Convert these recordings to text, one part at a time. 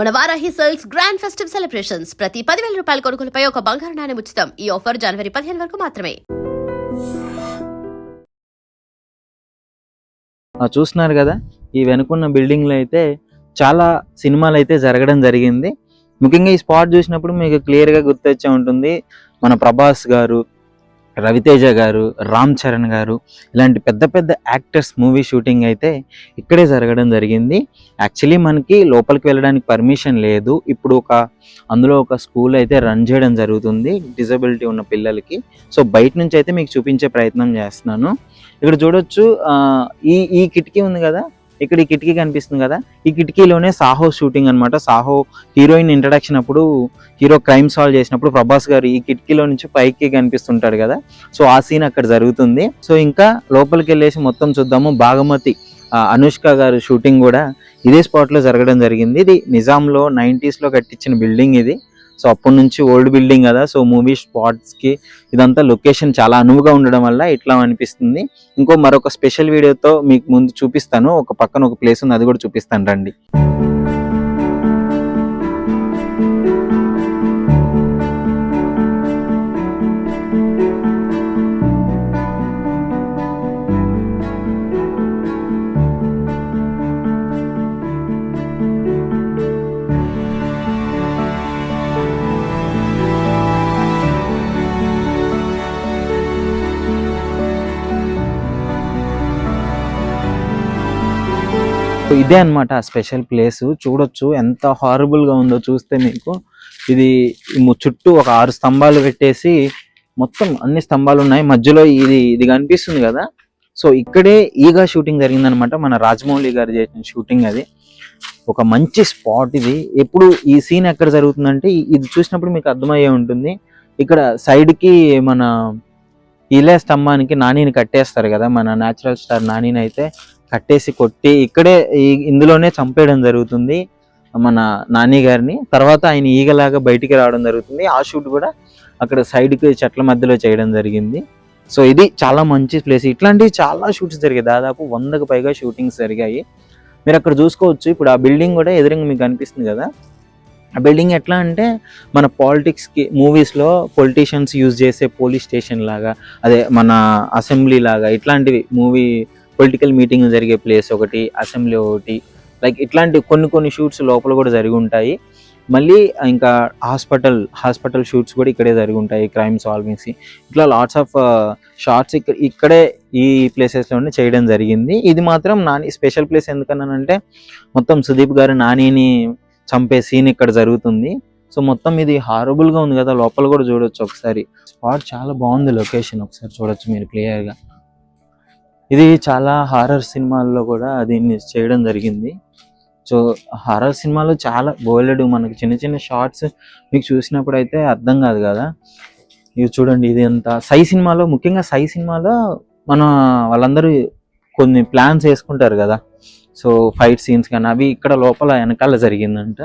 మన Varahi sales grand festive celebrations. ప్రతి పదివేల రూపాయల కొనుగోలుపై ఒక బంగారు నాణ్యం ఉచితం. ఈ ఆఫర్ జనవరి పదిహేను వరకు మాత్రమే. ఆ, చూస్తున్నారు కదా? ఈ వెనుకున్న బిల్డింగ్లో అయితే చాలా సినిమాలు అయితే జరగడం జరిగింది. ముఖ్యంగా ఈ స్పాట్ చూసినప్పుడు మీకు క్లియర్గా గుర్తొచ్చే ఉంటుంది మన ప్రభాస్ గారు రవితేజ గారు రామ్ చరణ్ గారు ఇలాంటి పెద్ద పెద్ద యాక్టర్స్ మూవీ షూటింగ్ అయితే ఇక్కడే జరగడం జరిగింది. యాక్చువల్లీ మనకి లోపలికి వెళ్ళడానికి పర్మిషన్ లేదు. ఇప్పుడు ఒక అందులో ఒక స్కూల్ అయితే రన్ చేయడం జరుగుతుంది డిజబిలిటీ ఉన్న పిల్లలకి. సో బయట నుంచి అయితే మీకు చూపించే ప్రయత్నం చేస్తున్నాను. ఇక్కడ చూడొచ్చు ఈ ఈ కిటికీ ఉంది కదా? ఇక్కడ ఈ కిటికీ కనిపిస్తుంది కదా? ఈ కిటికీలోనే సాహో షూటింగ్ అన్నమాట. సాహో హీరోయిన్ ఇంట్రడక్షన్ అప్పుడు హీరో క్రైమ్ సాల్వ్ చేసినప్పుడు ప్రభాస్ గారు ఈ కిటికీలో నుంచి పైకి కనిపిస్తుంటాడు కదా? సో ఆ సీన్ అక్కడ జరుగుతుంది. సో ఇంకా లోపలికి వెళ్ళేసి మొత్తం చూద్దాము. బాగమతి అనుష్క గారు షూటింగ్ కూడా ఇదే స్పాట్లో జరగడం జరిగింది. ఇది నిజాంలో 90s లో కట్టించిన బిల్డింగ్ ఇది. సో అప్పటి నుంచి ఓల్డ్ బిల్డింగ్ కదా. సో మూవీ స్పాట్స్కి ఇదంతా లొకేషన్ చాలా అనువుగా ఉండడం వల్ల ఇట్లా అనిపిస్తుంది. ఇంకో మరొక స్పెషల్ వీడియోతో మీకు ముందు చూపిస్తాను. ఒక పక్కన ఒక ప్లేస్ ఉంది అది కూడా చూపిస్తాను రండి. ఇదే అన్నమాట ఆ స్పెషల్ ప్లేస్. చూడొచ్చు ఎంత హారబుల్గా ఉందో చూస్తే మీకు. ఇది చుట్టూ ఒక ఆరు స్తంభాలు పెట్టేసి మొత్తం అన్ని స్తంభాలు ఉన్నాయి. మధ్యలో ఇది ఇది కనిపిస్తుంది కదా. సో ఇక్కడే ఈగా షూటింగ్ జరిగిందనమాట మన రాజమౌళి గారు చేసిన షూటింగ్ అది. ఒక మంచి స్పాట్ ఇది. ఎప్పుడు ఈ సీన్ ఎక్కడ జరుగుతుందంటే ఇది చూసినప్పుడు మీకు అర్థమయ్యే ఉంటుంది. ఇక్కడ సైడ్కి మన ఇలే స్తంభానికి నానిని కట్టేస్తారు కదా. మన న్యాచురల్ స్టార్ నానిని అయితే కట్టేసి కొట్టి ఇక్కడే ఇందులోనే చంపేయడం జరుగుతుంది. మన నాని గారిని. తర్వాత ఆయన ఈగలాగా బయటికి రావడం జరుగుతుంది. ఆ షూట్ కూడా అక్కడ సైడ్కి చెట్ల మధ్యలో చేయడం జరిగింది. సో ఇది చాలా మంచి ప్లేస్. ఇట్లాంటివి చాలా షూట్స్ జరిగాయి. దాదాపు వందకు పైగా షూటింగ్స్ జరిగాయి. మీరు అక్కడ చూసుకోవచ్చు. ఇప్పుడు ఆ బిల్డింగ్ కూడా ఎదురుగా మీకు కనిపిస్తుంది కదా. ఆ బిల్డింగ్ ఎట్లా అంటే మన పాలిటిక్స్కి మూవీస్లో పొలిటీషియన్స్ యూజ్ చేసే పోలీస్ స్టేషన్ లాగా అదే మన అసెంబ్లీ లాగా ఇట్లాంటివి మూవీ పొలిటికల్ మీటింగ్ జరిగే ప్లేస్ ఒకటి అసెంబ్లీ ఒకటి లైక్ ఇట్లాంటి కొన్ని కొన్ని షూట్స్ లోపల కూడా జరిగి ఉంటాయి. మళ్ళీ ఇంకా హాస్పిటల్ హాస్పిటల్ షూట్స్ కూడా ఇక్కడే జరిగి ఉంటాయి క్రైమ్ సాల్వింగ్స్ ఇట్లా లాట్స్ ఆఫ్ షార్ట్స్ ఇక్కడ ఇక్కడే ఈ ప్లేసెస్లోనే చేయడం జరిగింది. ఇది మాత్రం నాని స్పెషల్ ప్లేస్ ఎందుకన్నానంటే మొత్తం సుదీప్ గారు నానిని చంపే సీన్ ఇక్కడ జరుగుతుంది. సో మొత్తం ఇది హారబుల్గా ఉంది కదా లోపల కూడా చూడొచ్చు ఒకసారి. స్పాట్ చాలా బాగుంది లొకేషన్ ఒకసారి చూడొచ్చు మీరు క్లియర్గా. ఇది చాలా హారర్ సినిమాల్లో కూడా దీన్ని చేయడం జరిగింది. సో హారర్ సినిమాలో చాలా బోలెడు మనకి చిన్న చిన్న షార్ట్స్ మీకు చూసినప్పుడు అయితే అర్థం కాదు కదా. ఇవి చూడండి ఇది ఎంత సై సినిమాలో ముఖ్యంగా సై సినిమాలో మన వాళ్ళందరూ కొన్ని ప్లాన్స్ వేసుకుంటారు కదా. సో ఫైట్ సీన్స్ కానీ అవి ఇక్కడ లోపల వెనకాల జరిగిందంట.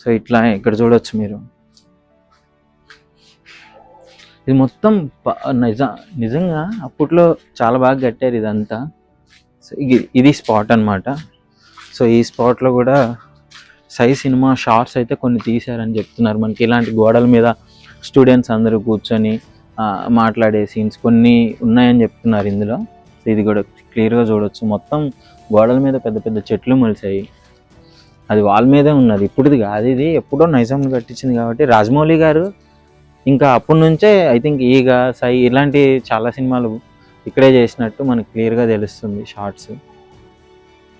సో ఇట్లా ఇక్కడ చూడొచ్చు మీరు. ఇది మొత్తం ప- నిజ నిజంగా అప్పట్లో చాలా బాగా కట్టారు ఇదంతా. సో ఇది స్పాట్ అన్నమాట. సో ఈ స్పాట్లో కూడా సై సినిమా షార్ట్స్ అయితే కొన్ని తీశారని చెప్తున్నారు. మనకి ఇలాంటి గోడల మీద స్టూడెంట్స్ అందరూ కూర్చొని మాట్లాడే సీన్స్ కొన్ని ఉన్నాయని చెప్తున్నారు ఇందులో. సో ఇది కూడా క్లియర్గా చూడొచ్చు. మొత్తం గోడల మీద పెద్ద పెద్ద చెట్లు మొలిచాయి. అది వాళ్ళ మీదే ఉన్నది. ఇప్పుడుది కాదు ఇది. ఎప్పుడో నైజాం కట్టించింది కాబట్టి రాజమౌళి గారు ఇంకా అప్పటి నుంచే ఐ థింక్ ఈగ సై ఇలాంటి చాలా సినిమాలు ఇక్కడే చేసినట్టు మనకు క్లియర్గా తెలుస్తుంది షార్ట్స్.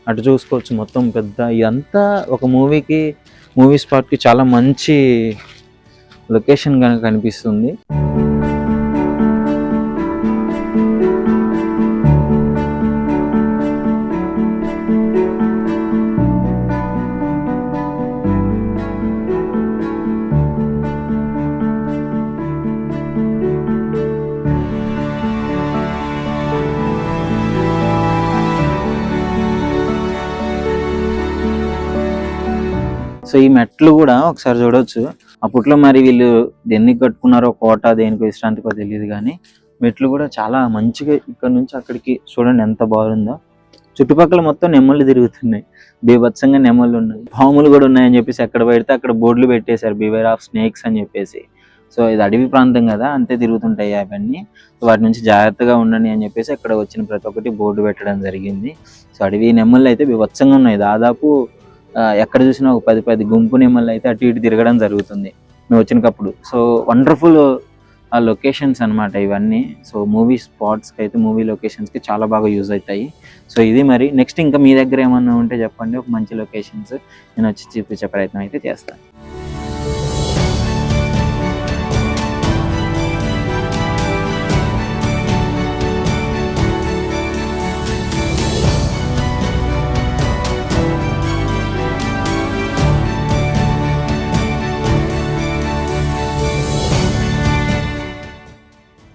అటు చూసుకోవచ్చు మొత్తం పెద్ద ఇదంతా ఒక మూవీకి మూవీ స్పాట్కి చాలా మంచి లొకేషన్ కనుక కనిపిస్తుంది. సో ఈ మెట్లు కూడా ఒకసారి చూడొచ్చు. అప్పట్లో మరి వీళ్ళు దేనికి కట్టుకున్నారో కోట దేనికి విశ్రాంతికో తెలియదు కానీ మెట్లు కూడా చాలా మంచిగా ఇక్కడ నుంచి అక్కడికి చూడండి ఎంత బాగుందో. చుట్టుపక్కల మొత్తం నెమ్మలు తిరుగుతున్నాయి. బీభత్సంగా నెమ్మలు ఉన్నాయి. పాములు కూడా ఉన్నాయని చెప్పేసి ఎక్కడ పెడితే అక్కడ బోర్డులు పెట్టేశారు. బివేర్ ఆఫ్ స్నేక్స్ అని చెప్పేసి. సో ఇది అడవి ప్రాంతం కదా అంతే తిరుగుతుంటాయి అవన్నీ. వాటి నుంచి జాగ్రత్తగా ఉండండి అని చెప్పేసి అక్కడ వచ్చిన ప్రతి ఒక్కటి బోర్డు పెట్టడం జరిగింది. సో అడవి నెమ్మలు అయితే బీభత్సంగా ఉన్నాయి. దాదాపు ఎక్కడ చూసినా ఒక పది పది గుంపు నెమ్మళ్ళు అయితే అటు ఇటు తిరగడం జరుగుతుంది. మేము వచ్చినప్పుడు. సో వండర్ఫుల్ ఆ లొకేషన్స్ అన్నమాట ఇవన్నీ. సో మూవీ స్పాట్స్కి అయితే మూవీ లొకేషన్స్కి చాలా బాగా యూజ్ అవుతాయి. సో ఇది మరి. నెక్స్ట్ ఇంకా మీ దగ్గర ఏమన్నా ఉంటే చెప్పండి. ఒక మంచి లొకేషన్స్ నేను వచ్చి చూపించే ప్రయత్నం అయితే చేస్తాను.